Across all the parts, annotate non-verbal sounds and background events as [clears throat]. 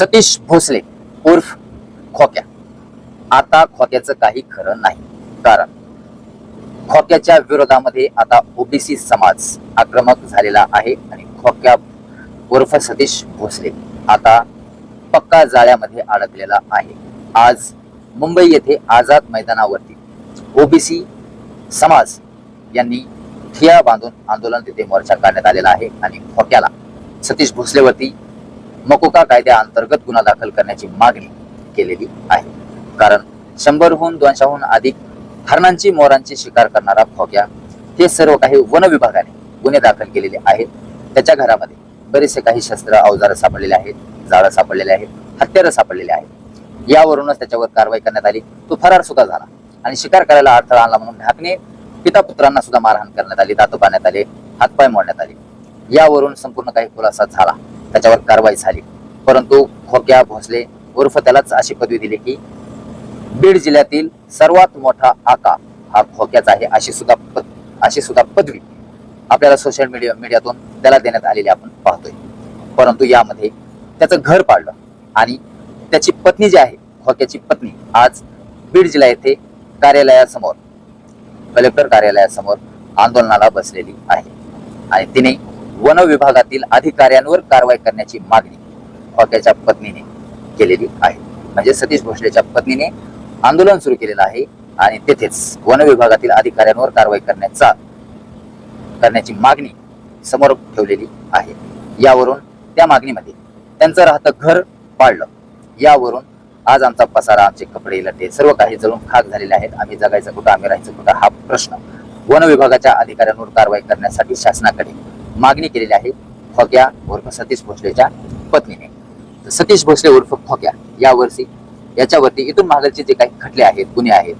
सतीश भोसले उर्फ खोक्या. आता खोक्याचं काही खरं नाही. कारण खोक्याच्या विरोधामध्ये आता ओबीसी समाज आक्रमक झालेला आहे आणि खोक्या उर्फ सतीश भोसले आता पक्का जाळ्यामध्ये अडकलेला आहे. आज मुंबई येथे आझाद मैदानावरती ओबीसी समाज यांनी ठिया बांधून आंदोलन तिथे मोर्चा काढण्यात आलेला आहे आणि खोक्याला सतीश भोसलेवरती मकोका कायद्याअंतर्गत गुन्हा दाखल करण्याची मागणी केलेली आहे. कारण शंभरहून दोनशेहून अधिक हरणांची मोरांची शिकार करणारा खोक्या हे सर्व काही वन विभागाने गुन्हे दाखल केलेले आहेत. त्याच्या घरामध्ये बरेचसे काही शस्त्र अवजार सापडलेले आहेत जाळं सापडलेले आहेत हत्यारं सापडलेले आहेत. यावरूनच त्याच्यावर कारवाई करण्यात आली. तो फरार सुद्धा झाला आणि शिकार करायला अडथळा आणला म्हणून ढाकणे पिता पुत्रांना सुद्धा मारहाण करण्यात आली दातो पाण्यात आले हातपाय मोडण्यात आले. यावरून संपूर्ण काही खुलासा झाला. त्याच्यावर कारवाई झाली. परंतु खोक्या भोसले उर्फ त्यालाच अशी पदवी दिली की बीड जिल्ह्यातील सर्वात मोठा आका हा खोक्याचा आहे अशी सुद्धा पद अशी सुद्धा पदवी आपल्याला सोशल मीडिया मीडियातून त्याला देण्यात आलेली आपण पाहतोय. परंतु यामध्ये त्याचं घर पाडलं आणि त्याची पत्नी जी आहे खोक्याची पत्नी आज बीड जिल्हा येथे कार्यालयासमोर कलेक्टर कार्यालयासमोर आंदोलनाला बसलेली आहे. आणि तिने वन विभागातील अधिकाऱ्यांवर कारवाई करण्याची मागणी खोक्याच्या पत्नीने केलेली आहे. म्हणजे सतीश भोसलेच्या पत्नीने आंदोलन सुरू केलेलं आहे आणि तेथेच वन विभागातील अधिकाऱ्यांवर कारवाई करण्याचा करण्याची मागणी समोर ठेवलेली आहे. यावरून त्या मागणीमध्ये त्यांचं राहतं घर पाळलं. यावरून आज आमचा पसारा आमचे कपडे लटे सर्व काही जळून खाक झालेले आहेत. आम्ही जगायचं कुठं आम्ही राहायचं कुठं हा प्रश्न वन विभागाच्या अधिकाऱ्यांवर कारवाई करण्यासाठी शासनाकडे मागणी केलेली आहे खोक्या उर्फ सतीश भोसलेच्या पत्नीने. सतीश भोसले उर्फ खोक्या यावर्षी याच्यावरती इथून मागलचे जे काही खटले आहेत गुन्हे आहेत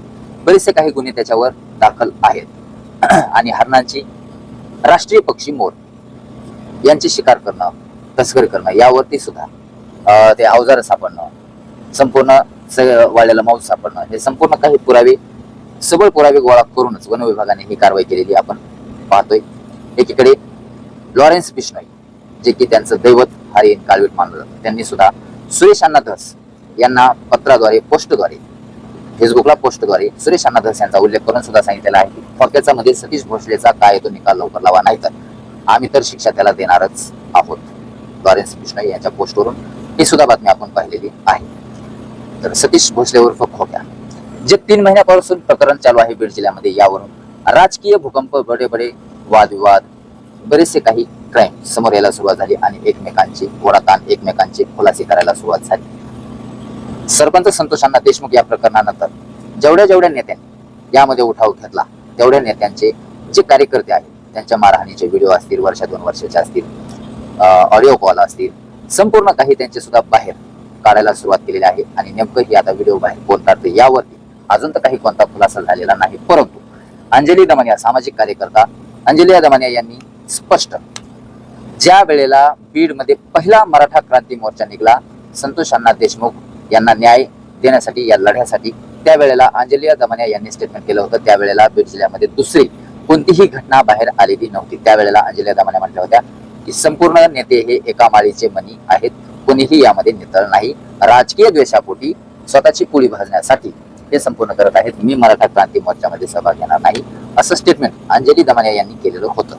बरेचसे काही गुन्हे त्याच्यावर दाखल आहेत. [clears throat] आणि हरणांची राष्ट्रीय पक्षी मोर यांची शिकार करणं तस्करी करणं यावरती सुद्धा ते अवजार सापडणं संपूर्ण स- माऊस मांस सापडणं हे संपूर्ण काही पुरावे सबळ पुरावे गोळा करूनच वन विभागाने ही कारवाई केलेली आपण पाहतोय. एकीकडे लॉरेन्स बिश्नोई जे की त्यांचं दैवत हरिण काळवीट मानलं जातं. त्यांनी सुद्धा सुरेश अण्णा धस यांना पत्राद्वारे पोस्टद्वारे फेसबुकला पोस्टद्वारे सुरेश अण्णा धस यांचा उल्लेख करून सुद्धा सांगितलेला आहे की मध्ये सतीश भोसलेचा काय तो निकाल लवकर लावा नाही तर आम्ही तर शिक्षा त्याला देणारच आहोत. लॉरेन्स बिश्नोई यांच्या पोस्टवरून ही सुद्धा बातमी आपण पाहिलेली आहे. तर सतीश भोसले उर्फ खोक्या जे तीन महिन्यापासून प्रकरण चालू आहे बीड जिल्ह्यामध्ये यावरून राजकीय भूकंप बडे बडे वादविवाद बरेचसे काही क्राईम समोर यायला सुरुवात झाली आणि एकमेकांची ओढाताण एकमेकांची खुलासे करायला सुरुवात झाली. सरपंच संतोषांना देशमुख या प्रकरणानंतर जेवढ्या जेवढ्या नेत्यांनी यामध्ये उठाव घेतला तेवढ्या नेत्यांचे जे कार्यकर्ते आहेत त्यांच्या मारहाणीचे व्हिडिओ असतील वर्ष दोन वर्षाचे असतील ऑडिओ कॉल असतील संपूर्ण काही त्यांचे सुद्धा बाहेर काढायला सुरुवात केलेली आहे आणि नेमकं ही आता व्हिडिओ बाहेर कोण काढते यावरती अजून तर काही कोणता खुलासा झालेला नाही. परंतु अंजली दमानिया सामाजिक कार्यकर्ता अंजली दमानिया यांनी स्पष्ट. ज्या वेळेला बीडमध्ये पहिला मराठा क्रांती मोर्चा निघला संतोष अण्णा देशमुख यांना न्याय देण्यासाठी या लढ्यासाठी त्यावेळेला अंजलिया दमनिया यांनी स्टेटमेंट केलं होतं. त्यावेळेला बीड जिल्ह्यामध्ये दुसरी कोणतीही घटना बाहेर आलेली नव्हती. त्यावेळेला अंजलिया दमनिया म्हटल्या होत्या की संपूर्ण नेते हे एका माळीचे मनी आहेत. कोणीही यामध्ये नितळ नाही. राजकीय द्वेषापोटी स्वतःची पुळी भाजण्यासाठी हे संपूर्ण करत आहेत. मी मराठा क्रांती मोर्चामध्ये सहभाग घेणार नाही असं स्टेटमेंट अंजली दमानिया यांनी केलेलं होतं.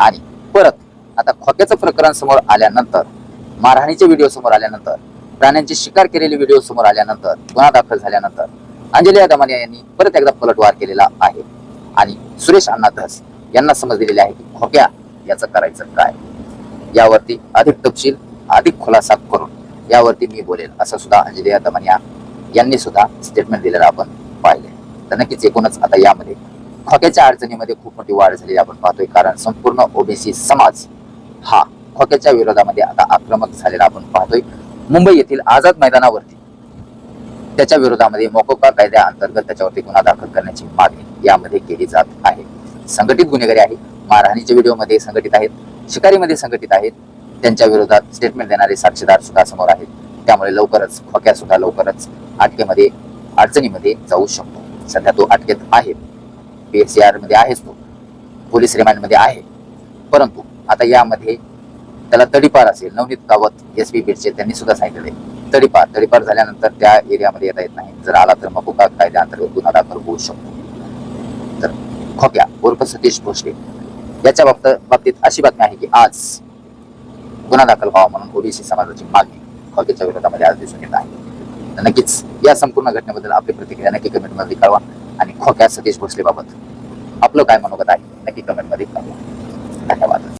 आणि परत आता खोक्याचं प्रकरण समोर आल्यानंतर मारहाणीचे व्हिडिओ समोर आल्यानंतर प्राण्यांची शिकार केलेले व्हिडिओ समोर आल्यानंतर गुन्हा दाखल झाल्यानंतर अंजली दमानिया यांनी परत एकदा पलटवार केलेला आहे. आणि सुरेश अण्णा धस यांना समज दिलेले आहे की खोक्या याचं करायचं काय? यावरती अधिक तपशील अधिक खुलासा करून यावरती मी बोलेल असं सुद्धा अंजली दमनिया यांनी सुद्धा स्टेटमेंट दिलेलं आपण पाहिले तर नक्कीच एकूणच आता यामध्ये खोक्याच्या अडचणीमध्ये खूप मोठी वाढ झालेली आपण पाहतोय कारण संपूर्ण ओबीसी समाज हा खोक्याच्या विरोधामध्ये आता आक्रमक झालेला आपण पाहतोय. मुंबई येथील आझाद मैदानावरती त्याच्या विरोधामध्ये मोकोका कायद्याअंतर्गत त्याच्यावरती गुन्हा दाखल करण्याची मागणी यामध्ये केली जात आहे. संघटित गुन्हेगारी आहे. मारहाणीच्या व्हिडिओमध्ये संघटित आहेत. शिकारीमध्ये संघटित आहेत. त्यांच्या विरोधात स्टेटमेंट देणारे साक्षीदार सुद्धा समोर आहेत. त्यामुळे लवकरच खोक्या सुद्धा लवकरच अटकेमध्ये अडचणीमध्ये जाऊ शकतो. सध्या तो अटकेत आहे. पीएससीआरमध्ये आहेच तो. पोलीस रिमांडमध्ये आहे. परंतु आता यामध्ये त्याला तडीपार असेल. नवनीत कावत एस पी बीडचे त्यांनी सुद्धा सांगितले तडीपार तडीपार झाल्यानंतर त्या एरियामध्ये येता येत नाही. जर आला तर मकोका कायद्याअंतर्गत गुन्हा दाखल होऊ शकतो. तर खोक्या उर्फ सतीश भोसले याच्या बाबत बाबतीत अशी बातमी आहे की आज गुन्हा दाखल व्हावा म्हणून ओबीसी समाजाची मागणी खोक्याच्या विरोधामध्ये आज दिसून येत आहे. तर नक्कीच या संपूर्ण घटनेबद्दल आपली प्रतिक्रिया नक्की कमेंटमध्ये कळवा आणि खोक्या सतीश भोसले बाबत आपलं काय मनोगत आहे? नक्की कमेंटमध्ये कळवा धन्यवाद.